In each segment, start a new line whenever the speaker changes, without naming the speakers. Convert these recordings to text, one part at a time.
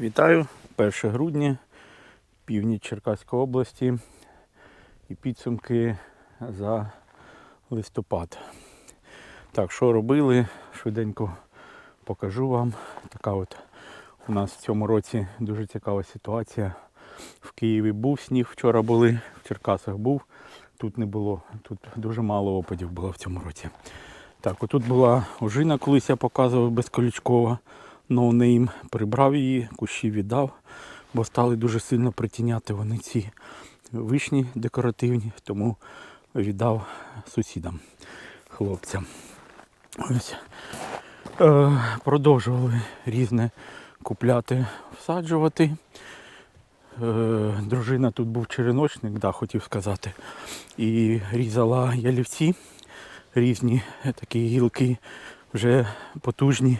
Вітаю, 1 грудня, північ Черкаської області і підсумки за листопад. Так, що робили, швиденько покажу вам. Така от у нас в цьому році дуже цікава ситуація. В Києві був сніг, вчора були, в Черкасах був, тут не було. Тут дуже мало опадів було в цьому році. Так, отут була ожина, колись я показував безколючкова, ноунейм. Прибрав її, кущі віддав, бо стали дуже сильно притіняти вони ці вишні декоративні, тому віддав сусідам, хлопцям. Ось. Е, продовжували різне купляти, всаджувати. Е, дружина тут був череночник, да, хотів сказати, і різала ялівці різні такі гілки вже потужні.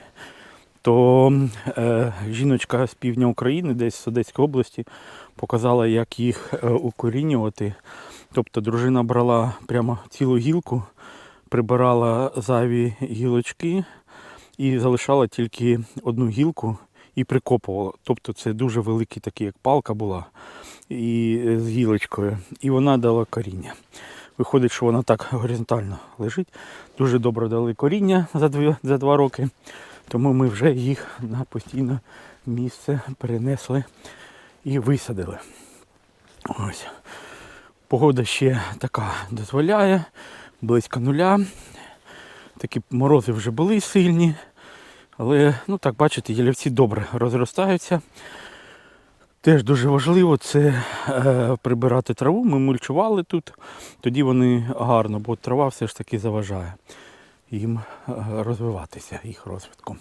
То е, жіночка з півдня України, десь з Одеської області, показала, як їх е, укорінювати. Тобто дружина брала прямо цілу гілку, прибирала зайві гілочки і залишала тільки одну гілку і прикопувала. Тобто це дуже великий такий, як палка була і е, з гілочкою. І вона дала коріння. Виходить, що вона так горизонтально лежить. Дуже добре дали коріння за два, за два роки. Тому ми вже їх на постійне місце перенесли і висадили. Ось. Погода ще така дозволяє, близько нуля. Такі морози вже були сильні. Але, ну так бачите, ялівці добре розростаються. Теж дуже важливо це е, прибирати траву. Ми мульчували тут, тоді вони гарно, бо трава все ж таки заважає їм е, розвиватися, їх розвитком.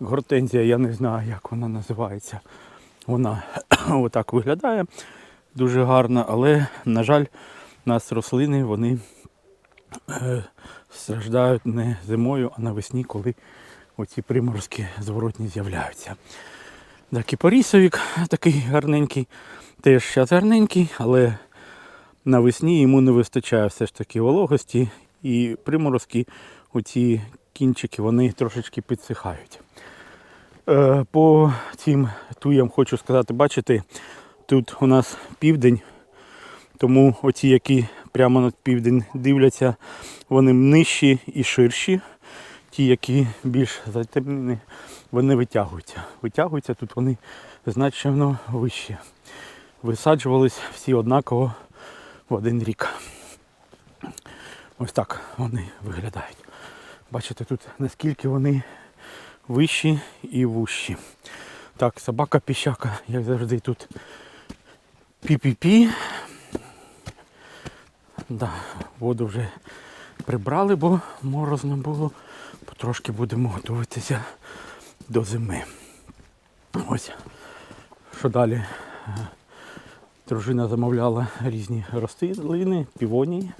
Гортензія, я не знаю, як вона називається. Вона отак виглядає дуже гарно, але, на жаль, у нас рослини вони е, страждають не зимою, а навесні, коли оці приморозки зворотні з'являються. Да, кіпарісовик такий гарненький, теж зараз гарненький, але навесні йому не вистачає все ж таки вологості і приморозки, оці кінчики, вони трошечки підсихають. Е, по цим туям хочу сказати, бачите, тут у нас південь, тому оці, які прямо над південь дивляться, вони нижчі і ширші. Ті, які більш затемнені, вони витягуються. Витягуються, тут вони значно вищі. Висаджувались всі однаково в один рік. Ось так вони виглядають. Бачите, тут наскільки вони вищі і вущі. Так, собака піщака, як завжди, тут пі-пі-пі. Да, воду вже прибрали, бо морозно було. Потрошки будемо готуватися до зими. Ось. Що далі? Дружина замовляла різні рослини, півонії.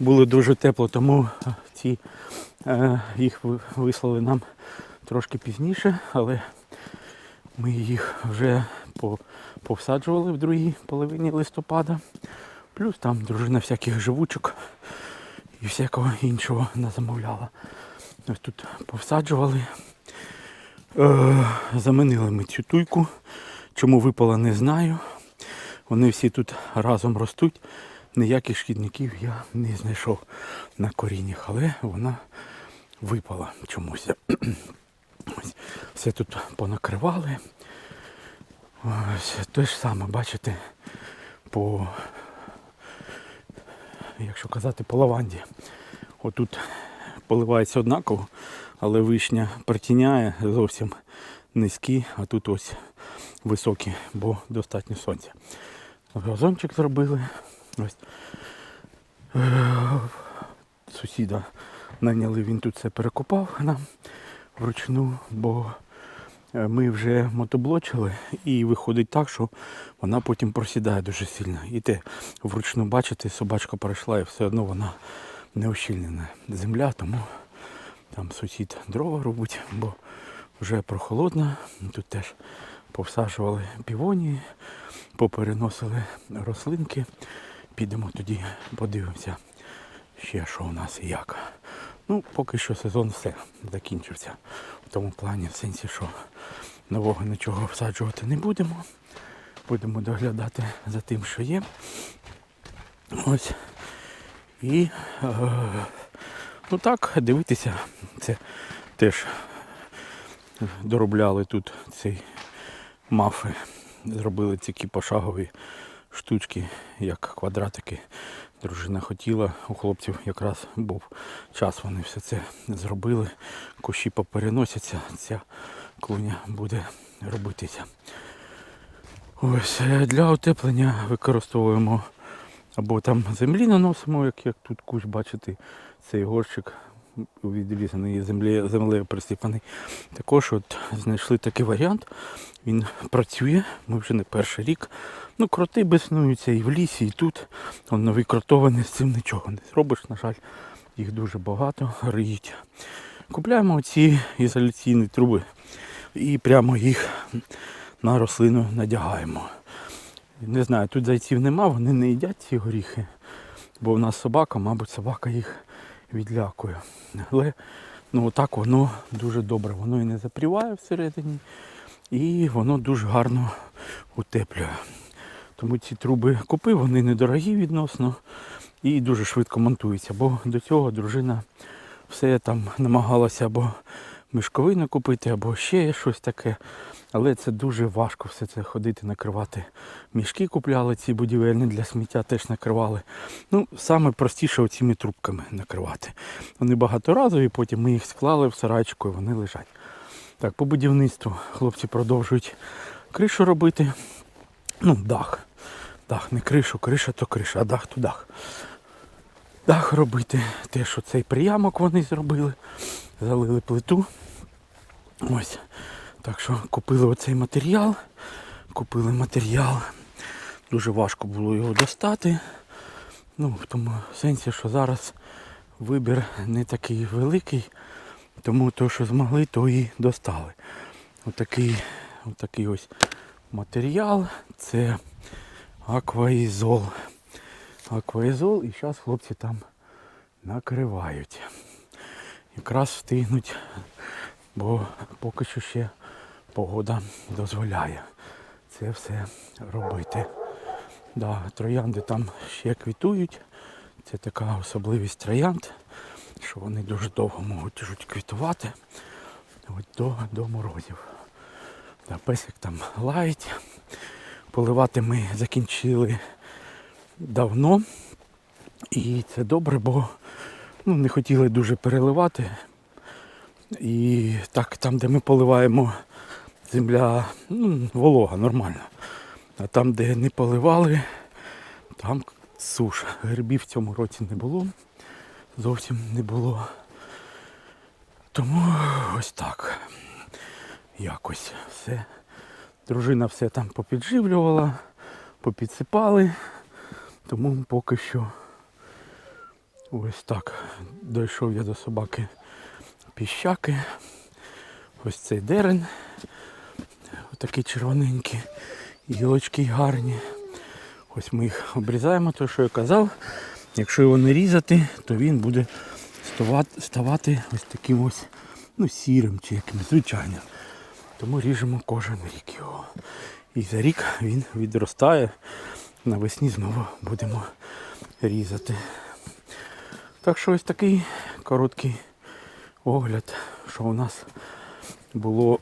Було дуже тепло, тому ці е, їх вислали нам трошки пізніше, але ми їх вже по- повсаджували в другій половині листопада. Плюс там дружина всяких живучок і всякого іншого назамовляла. Ось тут повсаджували. Е, замінили ми цю туйку. Чому випала, не знаю. Вони всі тут разом ростуть. Ніяких шкідників я не знайшов на коріннях, але вона випала чомусь. Ось, все тут понакривали. Ось те ж саме, бачите, по, якщо казати, по лаванді. Отут поливається однаково, але вишня притіняє зовсім низькі, а тут ось високі, бо достатньо сонця. Газончик зробили. Ось. Е, Сусіда наняли, він тут все перекопав нам вручну, бо е, ми вже мотоблочили і виходить так, що вона потім просідає дуже сильно. І те вручну бачите, собачка пройшла і все одно вона не ощільнена земля, тому там сусід дрова робить, бо вже прохолодно. Тут теж повсаджували півонії, попереносили рослинки. Підемо тоді подивимося ще що у нас і як. Ну, поки що сезон все закінчився. В тому плані, в сенсі, що нового нічого всаджувати не будемо. Будемо доглядати за тим, що є. Ось. І е, ну так, дивитися. Це теж доробляли тут цей мафи. Зробили такі пошагові штучки, як квадратики. Дружина хотіла, у хлопців якраз був час, вони все це зробили. Кущі попереносяться, ця клуня буде робитися. Ось е, для утеплення використовуємо або там землі наносимо, як, як тут кущ, бачите, цей горщик у відрізаний землі, землею присипаний. Також от знайшли такий варіант. Він працює, ми вже не перший рік. Ну, кроти безснуються і в лісі, і тут. Он нові кротовані, з цим нічого не зробиш, на жаль, їх дуже багато риють. Купляємо оці ізоляційні труби і прямо їх на рослину надягаємо. Не знаю, тут зайців нема, вони не їдять ці горіхи, бо в нас собака, мабуть, собака їх відлякує. Але ну, отак воно дуже добре, воно і не запріває всередині, і воно дуже гарно утеплює. Тому ці труби купив, вони недорогі відносно і дуже швидко монтуються, бо до цього дружина все там намагалася або мішковину купити, або ще щось таке. Але це дуже важко все це ходити, накривати. Мішки купляли ці будівельні для сміття теж накривали. Ну, саме простіше оціми трубками накривати. Вони багаторазові, потім ми їх склали в сарайчику і вони лежать. Так, по будівництву хлопці продовжують кришу робити. Ну, дах. Дах, не кришу, криша то криша, а дах то дах. Дах робити. Те, що цей приямок вони зробили. Залили плиту. Ось. Так що купили оцей матеріал. Купили матеріал. Дуже важко було його достати. Ну, в тому сенсі, що зараз вибір не такий великий, тому то, що змогли, то і достали. Отакий, отакий ось матеріал. Це акваізол. Акваізол і зараз хлопці там накривають. Якраз встигнуть, бо поки що ще погода дозволяє це все робити. Да, троянди там ще квітують. Це така особливість троянд, що вони дуже довго можуть квітувати от до, до морозів. Да, песик там лають. Поливати ми закінчили давно. І це добре, бо ну, не хотіли дуже переливати. І так, там, де ми поливаємо, земля ну, волога, нормально. А там, де не поливали, там суш. Грибів в цьому році не було. Зовсім не було. Тому ось так. Якось все. Дружина все там попідживлювала, попідсипали. Тому поки що ось так. Дійшов я до собаки піщаки. Ось цей дерен. Отакі червоненькі. Гілочки гарні. Ось ми їх обрізаємо, то що я казав. Якщо його не різати, то він буде ставати, ось таким ось ну, сірим чи якимось звичайним. Тому ріжемо кожен рік його. І за рік він відростає. Навесні знову будемо різати. Так що ось такий короткий огляд, що у нас було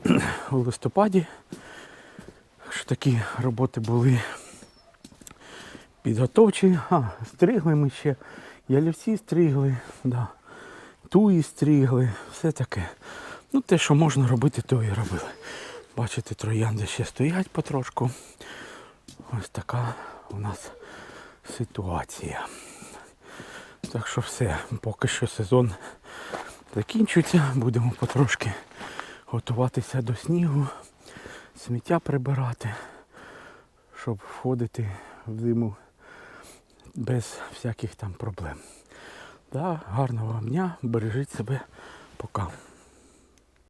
у листопаді. Що такі роботи були підготовчі. А, стригли ми ще. Ялівці стригли, да. туї стригли, все таке. Ну те, що можна робити, то і робили. Бачите, троянди ще стоять потрошку. Ось така у нас ситуація. Так що все, поки що сезон закінчується, будемо потрошки готуватися до снігу, сміття прибирати, щоб входити в зиму без всяких там проблем. Да, гарного вам дня, бережіть себе, пока.